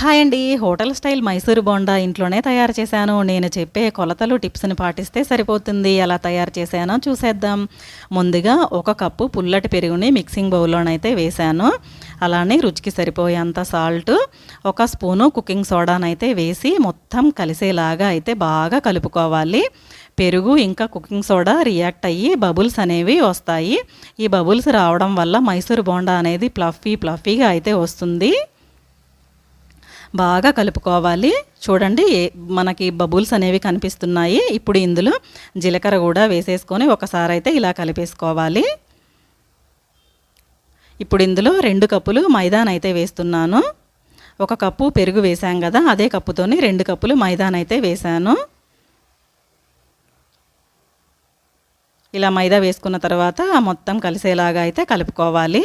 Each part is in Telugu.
హాయ్ అండి. హోటల్ స్టైల్ మైసూరు బోండా ఇంట్లోనే తయారు చేశాను. నేను చెప్పే కొలతలు టిప్స్ని పాటిస్తే సరిపోతుంది. ఎలా తయారు చేశానో చూసేద్దాం. ముందుగా ఒక కప్పు పుల్లటి పెరుగుని మిక్సింగ్ బౌల్లోనైతే వేశాను. అలానే రుచికి సరిపోయేంత సాల్ట్ ఒక స్పూను కుకింగ్ సోడానైతే వేసి మొత్తం కలిసేలాగా అయితే బాగా కలుపుకోవాలి. పెరుగు ఇంకా కుకింగ్ సోడా రియాక్ట్ అయ్యి బబుల్స్ అనేవి వస్తాయి. ఈ బబుల్స్ రావడం వల్ల మైసూరు బోండా అనేది ప్లఫీ ప్లఫీగా అయితే వస్తుంది. బాగా కలుపుకోవాలి. చూడండి మనకి బబుల్స్ అనేవి కనిపిస్తున్నాయి. ఇప్పుడు ఇందులో జీలకర్ర కూడా వేసేసుకొని ఒకసారి అయితే ఇలా కలిపేసుకోవాలి. ఇప్పుడు ఇందులో రెండు కప్పులు మైదానైతే వేస్తున్నాను. ఒక కప్పు పెరుగు వేసాం కదా అదే కప్పుతోని రెండు కప్పులు మైదానైతే వేశాను. ఇలా మైదా వేసుకున్న తర్వాత మొత్తం కలిసేలాగా అయితే కలుపుకోవాలి.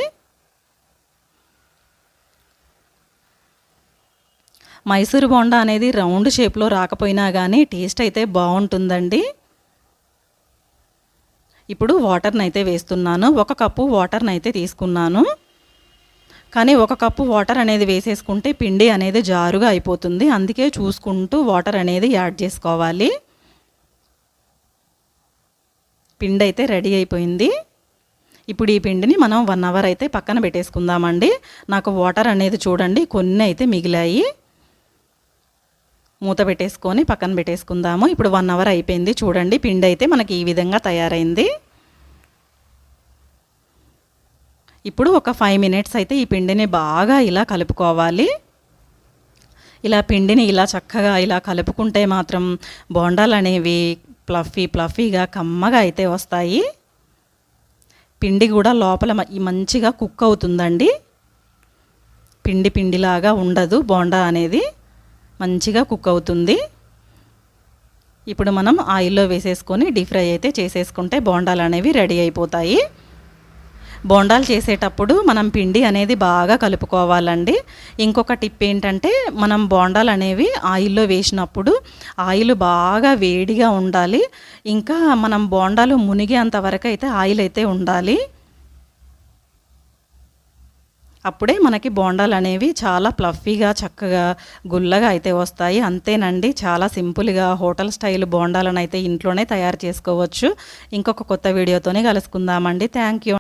మైసూరు బోండా అనేది రౌండ్ షేప్లో రాకపోయినా కానీ టేస్ట్ అయితే బాగుంటుందండి ఇప్పుడు వాటర్ని అయితే వేస్తున్నాను. ఒక కప్పు వాటర్ని అయితే తీసుకున్నాను. కానీ ఒక కప్పు వాటర్ అనేది వేసేసుకుంటే పిండి అనేది జారుగా అయిపోతుంది. అందుకే చూసుకుంటూ వాటర్ అనేది యాడ్ చేసుకోవాలి. పిండి అయితే రెడీ అయిపోయింది. ఇప్పుడు ఈ పిండిని మనం వన్ అవర్ అయితే పక్కన పెట్టేసుకుందామండి. నాకు వాటర్ అనేది చూడండి కొన్ని అయితే మిగిలాయి. మూత పెట్టేసుకొని పక్కన పెట్టేసుకుందాము. ఇప్పుడు వన్ అవర్ అయిపోయింది. చూడండి పిండి అయితే మనకి ఈ విధంగా తయారైంది. ఇప్పుడు ఒక ఫైవ్ మినిట్స్ అయితే ఈ పిండిని బాగా ఇలా కలుపుకోవాలి. ఇలా పిండిని ఇలా చక్కగా ఇలా కలుపుకుంటే మాత్రం బోండాలు అనేవి ప్లఫీ ప్లఫీగా కమ్మగా అయితే వస్తాయి. పిండి కూడా లోపల మంచిగా కుక్ అవుతుందండి. పిండి పిండిలాగా ఉండదు బోండా అనేది. మంచిగా కుక్ అవుతుంది. ఇప్పుడు మనం ఆయిల్లో వేసేసుకొని డీప్ ఫ్రై అయితే చేసేసుకుంటే బోండాలు అనేవి రెడీ అయిపోతాయి. బోండాలు చేసేటప్పుడు మనం పిండి అనేది బాగా కలుపుకోవాలండి. ఇంకొక టిప్ ఏంటంటే మనం బోండాలు అనేవి ఆయిల్లో వేసినప్పుడు ఆయిల్ బాగా వేడిగా ఉండాలి. ఇంకా మనం బోండాలు మునిగేంత వరకు అయితే ఆయిల్ అయితే ఉండాలి. అప్పుడే మనకి బోండాలు అనేవి చాలా ప్లఫీగా చక్కగా గుల్లగా అయితే వస్తాయి. అంతేనండి చాలా సింపుల్గా హోటల్ స్టైల్ బోండాలను అయితే ఇంట్లోనే తయారు చేసుకోవచ్చు. ఇంకొక కొత్త వీడియోతోనే కలుసుకుందామండి. Thank you